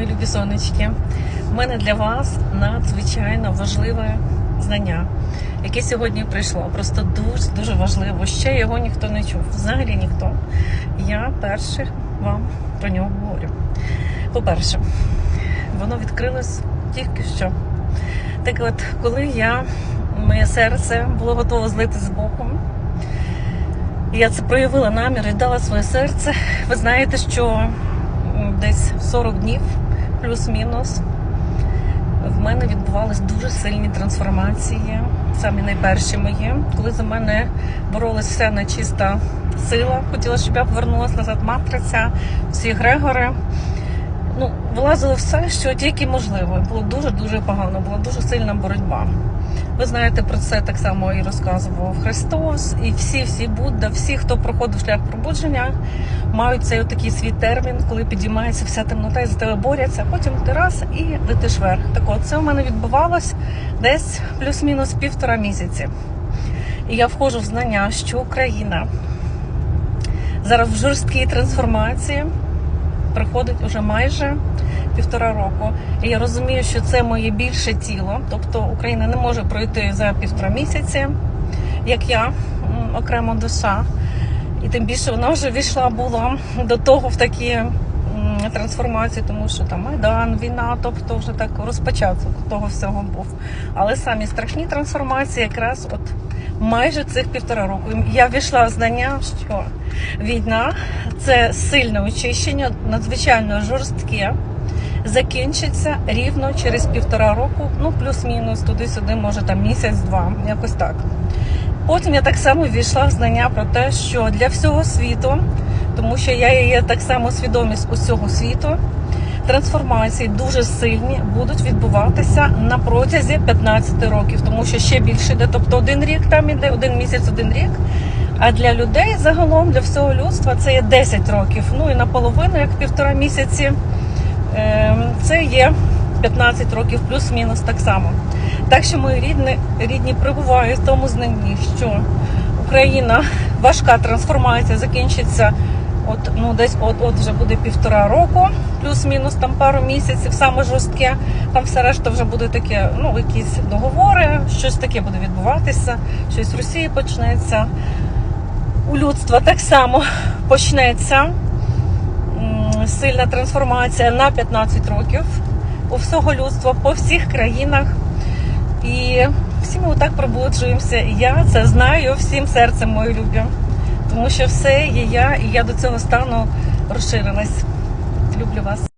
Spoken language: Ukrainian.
мої любі сонечки. У мене для вас надзвичайно важливе знання, яке сьогодні прийшло. Просто дуже дуже важливо. Ще його ніхто не чув. Взагалі ніхто. Я перше вам про нього говорю. По-перше, воно відкрилось тільки що. Так от, коли я, моє серце було готове злити з Богом, я це проявила намір і дала своє серце. Ви знаєте, що десь 40 днів, плюс-мінус, в мене відбувались дуже сильні трансформації, самі найперші мої, коли за мене боролась вся нечиста сила. Хотіла, щоб я повернулася назад матриця, всі Грегори. Ну, вилазило все, що тільки можливо. Було дуже дуже погано, була дуже сильна боротьба. Ви знаєте про це так само і розказував Христос, і всі, всі Будда, всі, хто проходив шлях пробудження, мають цей такий свій термін, коли підіймається вся темнота і за тебе борються. Потім ти раз і летиш вверх. Так от це у мене відбувалось десь плюс-мінус півтора місяці. І я входжу в знання, що Україна зараз в жорсткій трансформації приходить уже майже півтора року. І я розумію, що це моє більше тіло. Тобто Україна не може пройти за півтора місяці, як я, окремо душа. І тим більше вона вже війшла була до того в такі трансформації, тому що там Майдан, війна, тобто вже так розпочаток того всього був. Але самі страшні трансформації якраз от майже цих півтора року. Я війшла в знання, що війна це сильне очищення, надзвичайно жорстке. Закінчиться рівно через півтора року, ну плюс-мінус туди-сюди, може там місяць-два, якось так. Потім я так само ввійшла в знання про те, що для всього світу, тому що я є так само свідомість усього світу, трансформації дуже сильні будуть відбуватися на протязі 15 років, тому що ще більше йде, тобто один рік там іде, один місяць, один рік. А для людей загалом, для всього людства, це є 10 років. Ну і наполовину, як півтора місяці, ем, це є 15 років, плюс-мінус так само. Так що мої рідні, рідні перебувають в тому знанні, що Україна важка трансформація закінчиться. От ну десь от от вже буде півтора року, плюс-мінус там пару місяців, саме жорстке. Там все решта вже буде таке, ну якісь договори, щось таке буде відбуватися, щось в Росії почнеться. У людства так само почнеться сильна трансформація на 15 років у всього людства по всіх країнах. І всі ми отак пробуджуємося. І я це знаю всім серцем, мої любі. Тому що все є я, і я до цього стану розширилась. Люблю вас.